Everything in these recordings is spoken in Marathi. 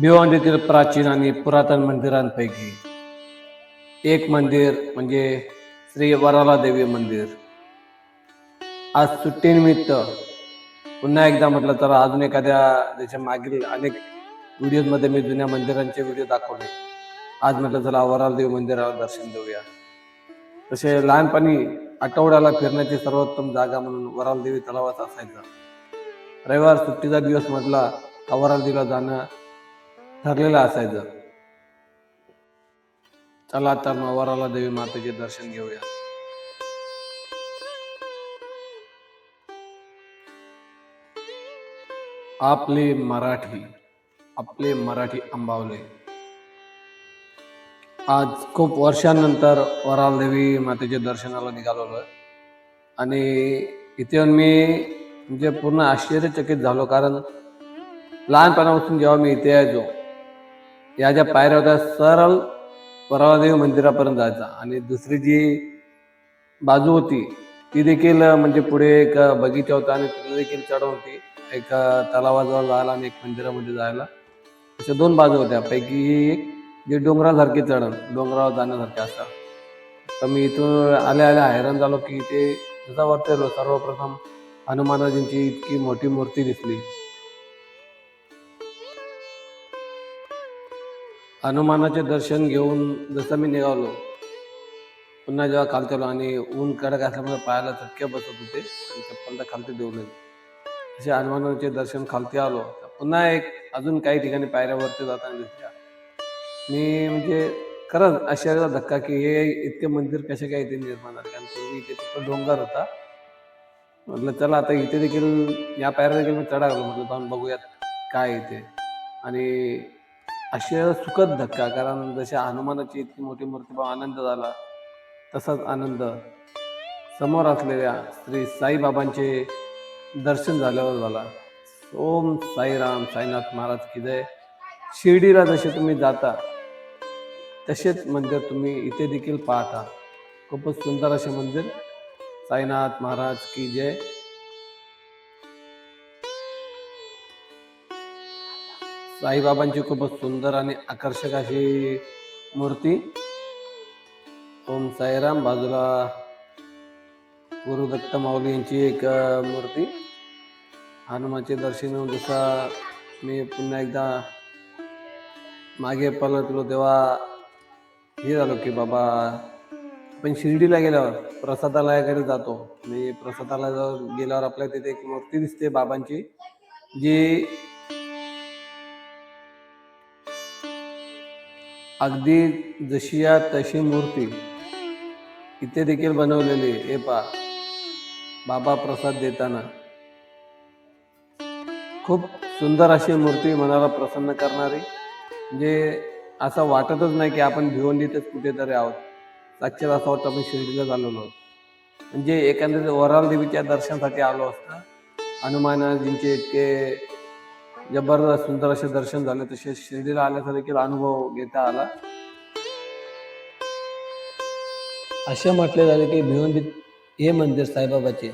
भिवंडीतील प्राचीन आणि पुरातन मंदिरांपैकी एक मंदिर म्हणजे श्री वराला देवी मंदिर. आज सुट्टीनिमित्त पुन्हा एकदा म्हटलं तर अजून एखाद्या त्याच्या मागील अनेक व्हिडिओमध्ये मी जुन्या मंदिरांचे व्हिडिओ दाखवले. आज म्हटलं चला वराला देवी मंदिराला दर्शन देऊया तसे लहानपणी आठवड्याला फिरण्याची सर्वोत्तम जागा म्हणून वराल देवी तलावात असायचा. रविवार सुट्टीचा दिवस म्हटला का वराल देवीला जाणं ठरलेलं असायचं. चला तर मग वराला देवी मातेचे दर्शन घेऊया. आपले मराठी आपले मराठी आंबावले आज खूप वर्षांनंतर वराल देवी मातेच्या दर्शनाला निघालेलो. आणि इथे येऊन मी म्हणजे पूर्ण आश्चर्यचकित झालो कारण लहानपणापासून जेव्हा मी इथे यायचो या ज्या पायऱ्या होत्या सरळ परवादेव मंदिरापर्यंत जायचा. आणि दुसरी जी बाजू होती ती देखील म्हणजे पुढे एक बगीचा होता आणि तिथे देखील चढ होती. एक तलावाजवळ जायला आणि एक मंदिरामध्ये जायला. अशा दोन बाजू होत्या. पैकी एक जे डोंगरासारखी चढण डोंगरावर जाण्यासारखे असतात तर मी इथून आल्या आल्या हैराण झालो की इथे जसा वाटतं सर्वप्रथम हनुमानाजींची इतकी मोठी मूर्ती दिसली. हनुमानाचे दर्शन घेऊन जसं मी निघालो पुन्हा जेव्हा खालती आलो आणि ऊन कडक असल्यामुळे पायाला चटके बसत होते आणि चप्पल तर खालती देऊ नये. असे हनुमानाचे दर्शन खालती आलो. पुन्हा एक अजून काही ठिकाणी पायऱ्यावरती जाताना दिसल्या. मी म्हणजे खरंच आश्चर्याचा धक्का की हे इतके मंदिर कसे काय इथे निर्माण झाले? कारण पूर्वी इथे फक्त डोंगर होता. म्हटलं चला आता इथे देखील या पायऱ्या देखील मी चढा म्हटलं जाऊन बघूयात काय इथे. आणि आश्चर्य सुखद धक्का. कारण जशा हनुमानाची इतकी मोठी मूर्ती पाहून आनंद झाला तसाच आनंद समोर असलेल्या श्री साईबाबांचे दर्शन झाल्यावर झाला. ओम साईराम साईनाथ महाराज की जय. शिर्डीला जसे तुम्ही जाता तसेच मंदिर तुम्ही इथे देखील पाहता. खूपच सुंदर असे मंदिर. साईनाथ महाराज की जय. साईबाबांची खूपच सुंदर आणि आकर्षक अशी मूर्ती. ओम साईराम. बाजूला गुरुदत्त माऊली यांची एक मूर्ती. हनुमानचे दर्शन घेऊन जसा मी पुन्हा एकदा मागे पलटलो तेव्हा हे झालो की बाबा आपण शिर्डीला गेल्यावर प्रसादालयाकडे जातो. आणि प्रसादालयावर गेल्यावर आपल्याला तिथे एक मूर्ती दिसते बाबांची जी अगदी जशी या तशी मूर्ती इथे देखील बनवलेली हे पा बाबा प्रसाद देताना. खूप सुंदर अशी मूर्ती मनाला प्रसन्न करणारी. म्हणजे असं वाटतच नाही की आपण भिवंडीतच कुठेतरी आहोत. साक्षात असं वाटतं आपण शिर्डीला झालेलो आहोत. म्हणजे एखाद्या वराल देवीच्या दर्शनासाठी आलो असता. हनुमानजींचे इतके जबरदस्त सुंदर असे दर्शन झाले तसे शिर्डीला आल्याचा देखील अनुभव घेता आला. असे म्हटले झाले की भिवंडीत हे मंदिर साईबाबाचे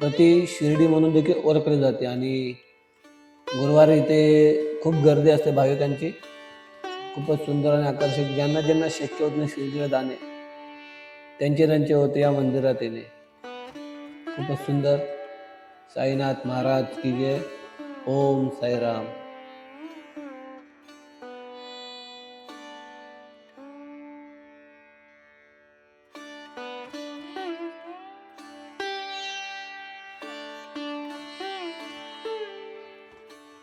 प्रति शिर्डी म्हणून देखील ओळखले जाते आणि गुरुवारी इथे खूप गर्दी असते भाविकांची. खूपच सुंदर आणि आकर्षक ज्यांना ज्यांना शक्य होत नाही शिर्डीला जाणे त्यांचे त्यांचे होते या मंदिरात येणे. खूपच सुंदर. साईनाथ महाराज की जय. ओम साईराम.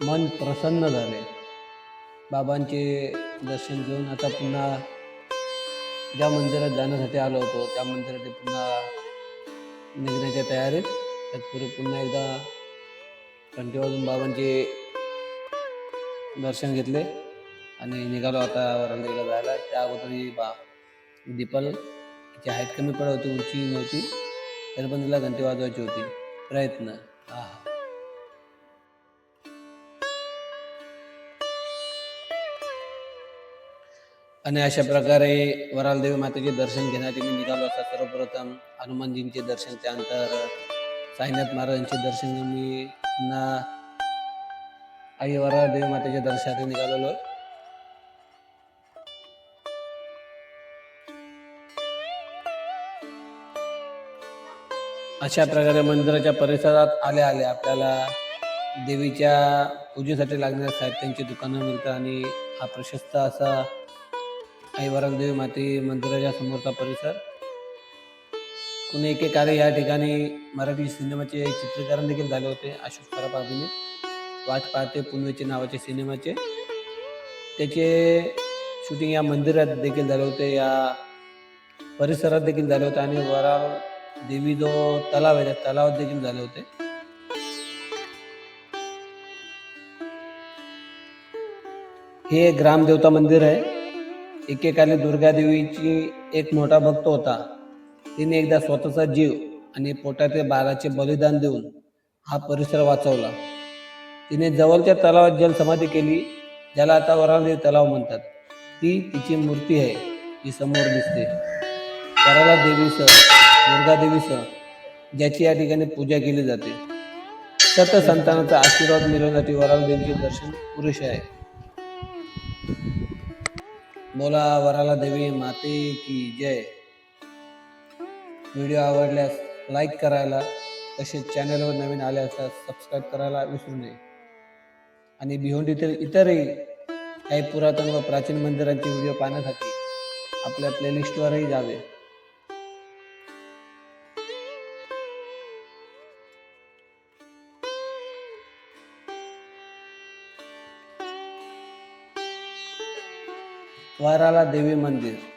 मन प्रसन्न झाले. बाबांचे दर्शन घेऊन आता पुन्हा ज्या मंदिरात जाण्यासाठी आलो होतो त्या मंदिरात पुन्हा निघण्याच्या तयारीत. तत्पूर्वी पुन्हा एकदा कंटिवाजून वाजून बाबांचे दर्शन घेतले आणि निघालो आता रंगरीला जायला. त्या अगोदर बा दीपल तिची हाईट कमी पडत होती उंची नव्हती तरी पण तिला घंटी वाजवायची होती. प्रयत्न. हा आणि अशा प्रकारे वरालदेवी मातेचे दर्शन घेण्यासाठी मी निघालो असता सर्वप्रथम. हनुमानजींचे दर्शन त्यानंतर साईनाथ महाराजांचे दर्शन मी ना आईवरा देव मातेच्या दर्शनासाठी निघालेलो. अशा प्रकारे मंदिराच्या परिसरात आल्या आल्या आपल्याला देवीच्या पूजेसाठी लागणाऱ्या साहित्यांची दुकानं मिळतं आणि हा प्रशस्त असा आईवराग देवी माते मंदिराच्या समोरचा परिसर. कुणी एकेकारे या ठिकाणी मराठी सिनेमाचे चित्रीकरण देखील झाले होते अशोक सराफ वाट पाहते पुनवेचे नावाचे सिनेमाचे. त्याचे शूटिंग या मंदिरात देखील झाले होते या परिसरात देखील झाले होते आणि वराव देवी जो तलाव आहे त्या तलावात देखील झाले होते. हे ग्रामदेवता मंदिर आहे. एकेकाली दुर्गा देवीची एक मोठा भक्त होता. तिने एकदा स्वतःचा जीव आणि पोटातील बाळाचे बलिदान देऊन हा परिसर वाचवला. तिने जवळच्या तलावात जलसमाधी केली ज्याला आता वरालदेव तलाव म्हणतात. ती तिची मूर्ती आहे जी समोर दिसते. वराला देवीसह दुर्गा देवीसह ज्याची या ठिकाणी पूजा केली जाते. सत संतानाचा आशीर्वाद मिळवण्यासाठी वराल देवीचे दर्शन पुरेसे आहे. बोला वराला देवी माते की जय. व्हिडिओ आवडल्यास लाईक करायला तसेच चॅनलवर नवीन आले असल्यास सबस्क्राईब करायला विसरू नये. आणि भिवंडीतील इतरही काही पुरातन व प्राचीन मंदिरांचे व्हिडिओ पाहण्यासाठी आपल्या प्लेलिस्टवरही जावे. वाराला देवी मंदिर.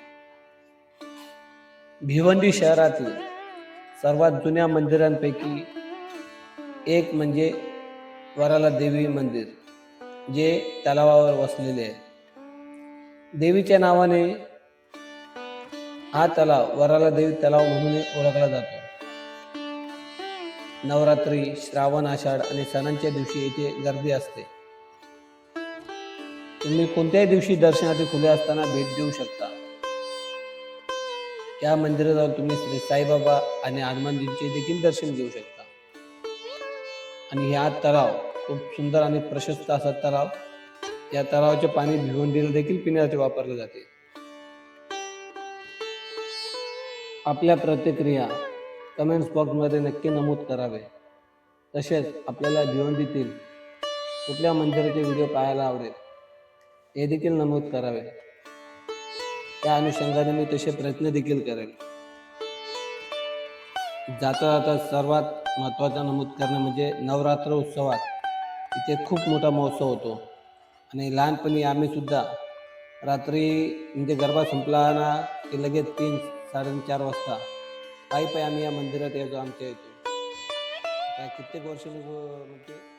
भिवंडी शहरातील सर्वात जुन्या मंदिरांपैकी एक म्हणजे वराला देवी मंदिर जे तलावावर वसलेले आहे. देवीच्या नावाने हा तलाव वराला देवी तलाव म्हणून ओळखला जातो. नवरात्री श्रावण आषाढ आणि सणांच्या दिवशी येथे गर्दी असते. तुम्ही कोणत्याही दिवशी दर्शनाचे खुले असताना भेट देऊ शकता. या मंदिरात जाऊन तुम्ही श्री साईबाबा आणि हनुमानजींचे देखील दर्शन घेऊ शकता. आणि हा तलाव खूप सुंदर आणि प्रशस्त असा तलाव. या तलावाचे पाणी भिवंडीला देखील पिण्यासाठी वापरले जाते. आपल्या प्रतिक्रिया कमेंट्स बॉक्समध्ये नक्की नमूद करावे. तसेच आपल्याला भिवंडीतील कुठल्या मंदिराचे व्हिडिओ पाहायला आवडेल हे देखील नमूद करावे. त्या अनुषंगाने मी तसे प्रयत्न देखील करेल जाता जाता सर्वात महत्त्वाचा नमूद करणं म्हणजे नवरात्र उत्सवात इथे खूप मोठा महोत्सव होतो. आणि लहानपणी आम्हीसुद्धा रात्री म्हणजे गरबा संपला ना की लगेच तीन साडेचार वाजता पायी पायी आम्ही या मंदिरात यायचो आमच्या इथून काय कित्येक वर्ष म्हणजे